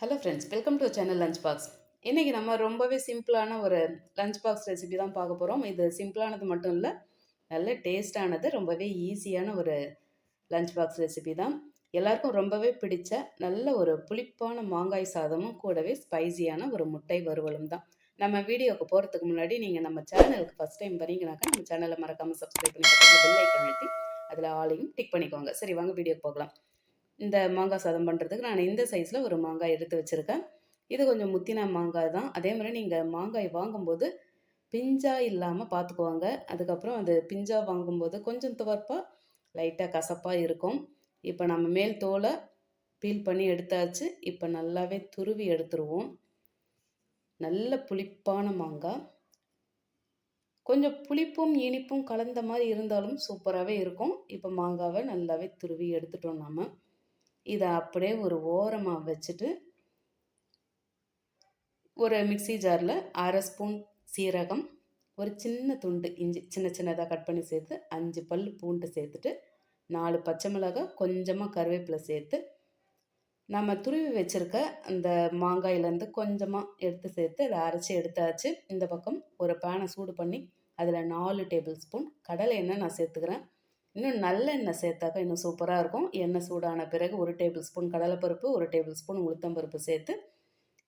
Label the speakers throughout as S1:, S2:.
S1: Hello friends welcome to channel lunch box இன்றைக்கி நம்ம ரொம்பவே சிம்பிளான ஒரு லஞ்ச் பாக்ஸ் ரெசிபி தான் பார்க்க போகிறோம் இது சிம்பிளானது மட்டும் இல்லை நல்ல டேஸ்டானது ரொம்பவே ஈஸியான ஒரு லஞ்ச் பாக்ஸ் ரெசிபி தான். எல்லாருக்கும் ரொம்பவே பிடிச்ச நல்ல ஒரு புளிப்பான மாங்காய் சாதமும் கூடவே ஸ்பைசியான ஒரு முட்டை வறுவலும் தான். நம்ம வீடியோவுக்கு போகிறதுக்கு முன்னாடி நீங்கள் நம்ம சேனலுக்கு ஃபஸ்ட் டைம் வரீங்கனாக்கா நம்ம சேனலை மறக்காமல் சப்ஸ்கிரைப் பண்ணி பெல் ஐக்கன் அழுத்தி அதில் ஆளையும் டிக் பண்ணிக்கோங்க. சரி வாங்க வீடியோக்கு போகலாம். இந்த மாங்காய் சாதம் பண்ணுறதுக்கு நான் இந்த சைஸில் ஒரு மாங்காய் எடுத்து வச்சுருக்கேன். இது கொஞ்சம் முத்தின மாங்காய் தான். அதே மாதிரி நீங்கள் மாங்காய் வாங்கும்போது பிஞ்சாக இல்லாமல் பார்த்துக்குவாங்க அதுக்கப்புறம் அது பிஞ்சாக வாங்கும்போது கொஞ்சம் துவர்ப்பாக லைட்டாக கசப்பாக இருக்கும். இப்போ நம்ம மேல் தோலை பீல் பண்ணி எடுத்தாச்சு. இப்போ நல்லாவே துருவி எடுத்துருவோம். நல்ல புளிப்பான மாங்காய். கொஞ்சம் புளிப்பும் இனிப்பும் கலந்த மாதிரி இருந்தாலும் சூப்பராகவே இருக்கும். இப்போ மாங்காவை நல்லாவே துருவி எடுத்துட்டோம் நம்ம இதை அப்படியே ஒரு ஓரமாக வச்சுட்டு ஒரு மிக்சி ஜாரில் அரை ஸ்பூன் சீரகம் ஒரு சின்ன துண்டு இஞ்சி சின்ன சின்னதாக கட் பண்ணி சேர்த்து அஞ்சு பல் பூண்டு சேர்த்துட்டு நாலு பச்சை மிளகாய் கொஞ்சமாக கருவேப்பிலை சேர்த்து நம்ம துருவி வச்சுருக்க அந்த மாங்காயிலேருந்து கொஞ்சமாக எடுத்து சேர்த்து அதை அரைச்சி எடுத்தாச்சு. இந்த பக்கம் ஒரு பேனை சூடு பண்ணி அதில் நாலு டேபிள் ஸ்பூன் கடலை எண்ணெய் நான் சேர்த்துக்கிறேன். இன்னும் நல்லெண்ணெய் சேர்த்தாக்கா இன்னும் சூப்பராக இருக்கும். எண்ணெய் சூடான பிறகு ஒரு டேபிள் ஸ்பூன் கடலைப்பருப்பு ஒரு டேபிள் ஸ்பூன் உளுத்தம்பருப்பு சேர்த்து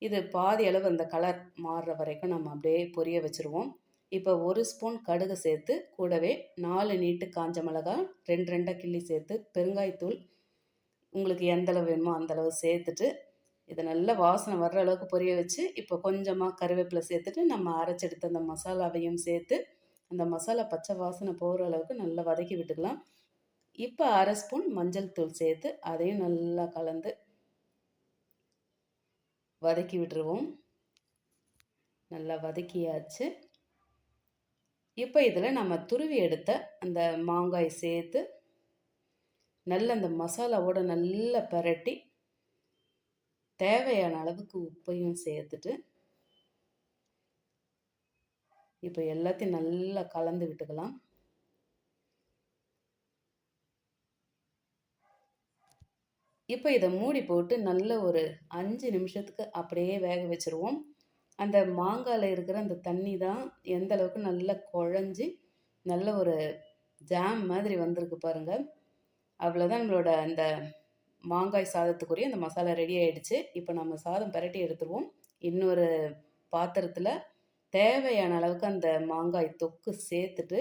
S1: இது பாதி அளவு அந்த கலர் மாறுற வரைக்கும் நம்ம அப்படியே பொரிய வச்சுருவோம். இப்போ ஒரு ஸ்பூன் கடுகு சேர்த்து கூடவே நாலு நீட்டு காஞ்ச மிளகா ரெண்டு ரெண்டாக கிள்ளி சேர்த்து பெருங்காயத்தூள் உங்களுக்கு எந்தளவு வேணுமோ அந்த அளவு சேர்த்துட்டு இதை நல்லா வாசனை வர்ற அளவுக்கு பொரிய வச்சு இப்போ கொஞ்சமாக கருவேப்பிலை சேர்த்துட்டு நம்ம அரைச்செடுத்த அந்த மசாலாவையும் சேர்த்து அந்த மசாலா பச்சை வாசனை போகிற அளவுக்கு நல்லா வதக்கி விட்டுக்கலாம். இப்போ அரை ஸ்பூன் மஞ்சள் தூள் சேர்த்து அதையும் நல்லா கலந்து வதக்கி விட்டுருவோம். நல்லா வதக்கியாச்சு. இப்போ இதில் நம்ம துருவி எடுத்த அந்த மாங்காய் சேர்த்து நல்ல அந்த மசாலாவோட நல்லா பரட்டி தேவையான அளவுக்கு உப்பையும் சேர்த்துட்டு இப்போ எல்லாத்தையும் நல்லா கலந்து விட்டுக்கலாம். இப்போ இதை மூடி போட்டு நல்ல ஒரு அஞ்சு நிமிஷத்துக்கு அப்படியே வேக வச்சுருவோம். அந்த மாங்காயில் இருக்கிற அந்த தண்ணி தான் எந்த அளவுக்கு நல்லா குழஞ்சி நல்ல ஒரு ஜாம் மாதிரி வந்திருக்கு பாருங்கள் அவ்வளோதான் நம்மளோட அந்த மாங்காய் சாதத்துக்குரிய அந்த மசாலா ரெடி ஆகிடுச்சு இப்போ நம்ம சாதம் பரட்டி எடுத்துருவோம். இன்னொரு பாத்திரத்தில் தேவையான அளவுக்கு அந்த மாங்காய் தொக்கு சேர்த்துட்டு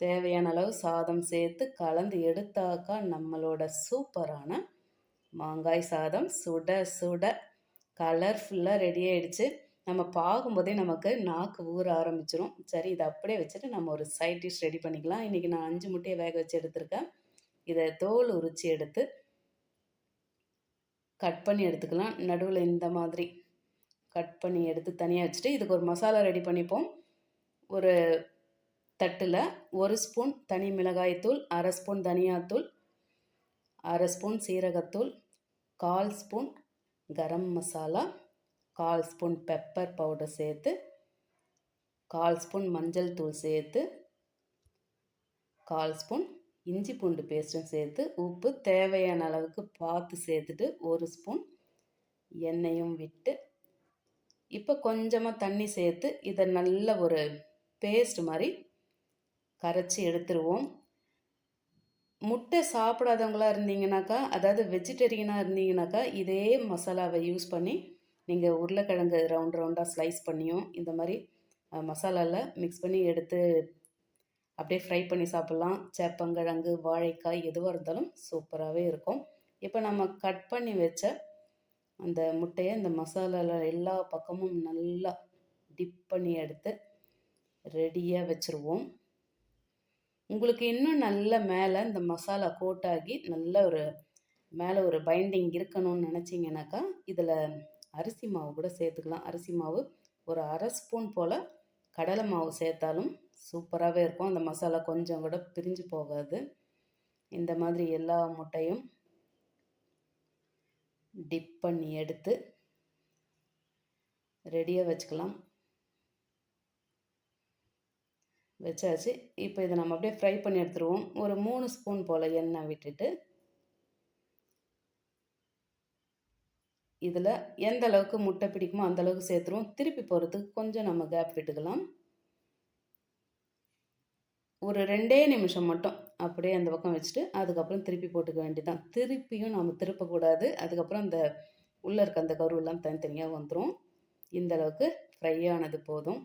S1: தேவையான அளவு சாதம் சேர்த்து கலந்து எடுத்தாக்கா நம்மளோட சூப்பரான மாங்காய் சாதம். சுட சுட கலர்ஃபுல்லாக ரெடி ஆகிடுச்சு நம்ம பார்க்கும்போதே நமக்கு நாக்கு ஊற ஆரம்பிச்சிடும் சரி இதை அப்படியே வச்சுட்டு நம்ம ஒரு சைட் டிஷ் ரெடி பண்ணிக்கலாம். இன்றைக்கி நான் அஞ்சு முட்டையை வேக வச்சு எடுத்திருக்கேன். இதை தோல் உரித்து எடுத்து கட் பண்ணி எடுத்துக்கலாம். நடுவில் இந்த மாதிரி. கட் பண்ணி எடுத்து தனியாக வச்சுட்டு இதுக்கு ஒரு மசாலா ரெடி பண்ணிப்போம். ஒரு தட்டில் ஒரு ஸ்பூன் தனி மிளகாய்த்தூள் அரை ஸ்பூன் தனியாத்தூள் அரை ஸ்பூன் சீரகத்தூள் கால் ஸ்பூன் கரம் மசாலா கால் ஸ்பூன் பெப்பர் பவுடர் சேர்த்து கால் ஸ்பூன் மஞ்சள் தூள் சேர்த்து கால் ஸ்பூன் இஞ்சி பூண்டு பேஸ்ட்டும் சேர்த்து உப்பு தேவையான அளவுக்கு பார்த்து சேர்த்துட்டு ஒரு ஸ்பூன் எண்ணெயும் விட்டு இப்போ கொஞ்சமாக தண்ணி சேர்த்து இதை நல்ல ஒரு பேஸ்ட் மாதிரி கரைச்சி எடுத்துருவோம். முட்டை சாப்பிடாதவங்களா இருந்தீங்கனாக்கா அதாவது வெஜிடேரியனாக இருந்தீங்கனாக்கா இதே மசாலாவை யூஸ் பண்ணி நீங்கள் உருளைக்கிழங்கு ரவுண்ட் ரவுண்டாக ஸ்லைஸ் பண்ணியும் இந்த மாதிரி மசாலாவில் மிக்ஸ் பண்ணி எடுத்து அப்படியே ஃப்ரை பண்ணி சாப்பிட்லாம். சேப்பங்கிழங்கு வாழைக்காய் எதுவாக இருந்தாலும் சூப்பராகவே இருக்கும். இப்போ நம்ம கட் பண்ணி வச்ச அந்த முட்டையை இந்த மசாலாவில் எல்லா பக்கமும் நல்லா டிப் பண்ணி எடுத்து ரெடியாக வச்சுருவோம். உங்களுக்கு இன்னும் நல்ல மேலே இந்த மசாலா கோட்டாகி நல்ல ஒரு மேலே ஒரு பைண்டிங் இருக்கணும்னு நினச்சிங்கனாக்கா இதில் அரிசி மாவு கூட சேர்த்துக்கலாம். அரிசி மாவு ஒரு அரை ஸ்பூன் போல் கடலை மாவு சேர்த்தாலும் சூப்பராகவே இருக்கும். அந்த மசாலா கொஞ்சம் கூட பிரிஞ்சு போகாது. இந்த மாதிரி எல்லா முட்டையும் டிப் பண்ணி எடுத்து ரெடியாக வச்சுக்கலாம். வச்சாச்சு. இப்போ இதை நம்ம அப்படியே ஃப்ரை பண்ணி எடுத்துருவோம். ஒரு மூணு ஸ்பூன் போல் எண்ணெய் விட்டுட்டு இதில் எந்த அளவுக்கு முட்டை பிடிக்குமோ அந்த அளவுக்கு சேர்த்துருவோம். திருப்பி போகிறதுக்கு கொஞ்சம் நம்ம கேப் விட்டுக்கலாம். ஒரு ரெண்டே நிமிஷம் மட்டும் அப்படியே அந்த பக்கம் வச்சுட்டு அதுக்கப்புறம் திருப்பி போட்டுக்க வேண்டியதான் திருப்பியும் நாம் திருப்பக்கூடாது. அதுக்கப்புறம் அந்த உள்ளே இருக்க அந்த கருவெல்லாம் தனித்தனியாக வந்துடும் இந்த அளவுக்கு ஃப்ரை ஆனது போதும்.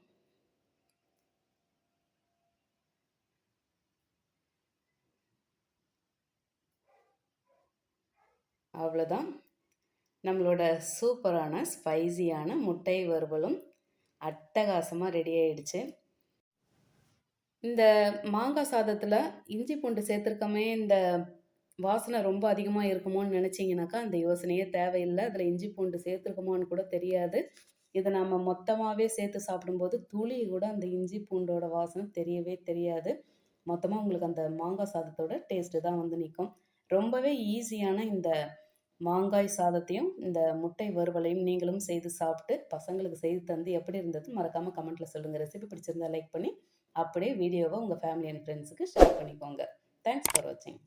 S1: அவ்வளோதான் நம்மளோட சூப்பரான ஸ்பைசியான முட்டை வறுவலும் அட்டகாசமாக ரெடி ஆயிடுச்சு. இந்த மாங்காய் சாதத்தில் இஞ்சி பூண்டு சேர்த்துருக்கமே இந்த வாசனை ரொம்ப அதிகமாக இருக்குமோன்னு நினச்சிங்கனாக்கா அந்த யோசனையே தேவையில்லை. அதில் இஞ்சி பூண்டு சேர்த்துருக்கோமான்னு கூட தெரியாது. இதை நம்ம மொத்தமாகவே சேர்த்து சாப்பிடும்போது துளி கூட அந்த இஞ்சி பூண்டோட வாசனை தெரியவே தெரியாது. மொத்தமாக உங்களுக்கு அந்த மாங்காய் சாதத்தோட டேஸ்ட்டு தான் வந்து நிற்கும் ரொம்பவே ஈஸியான இந்த மாங்காய் சாதத்தையும் இந்த முட்டை வறுவலையும் நீங்களும் செய்து சாப்பிட்டு பசங்களுக்கு செய்து தந்து எப்படி இருந்தது மறக்காமல் கமெண்ட்டில் சொல்லுங்கள் ரெசிபி பிடிச்சிருந்தா லைக் பண்ணி அப்படியே வீடியோவை உங்கள் ஃபேமிலி அண்ட் ஃப்ரெண்ட்ஸுக்கு ஷேர் பண்ணிக்கோங்க. தேங்க்ஸ் ஃபார் வாட்சிங்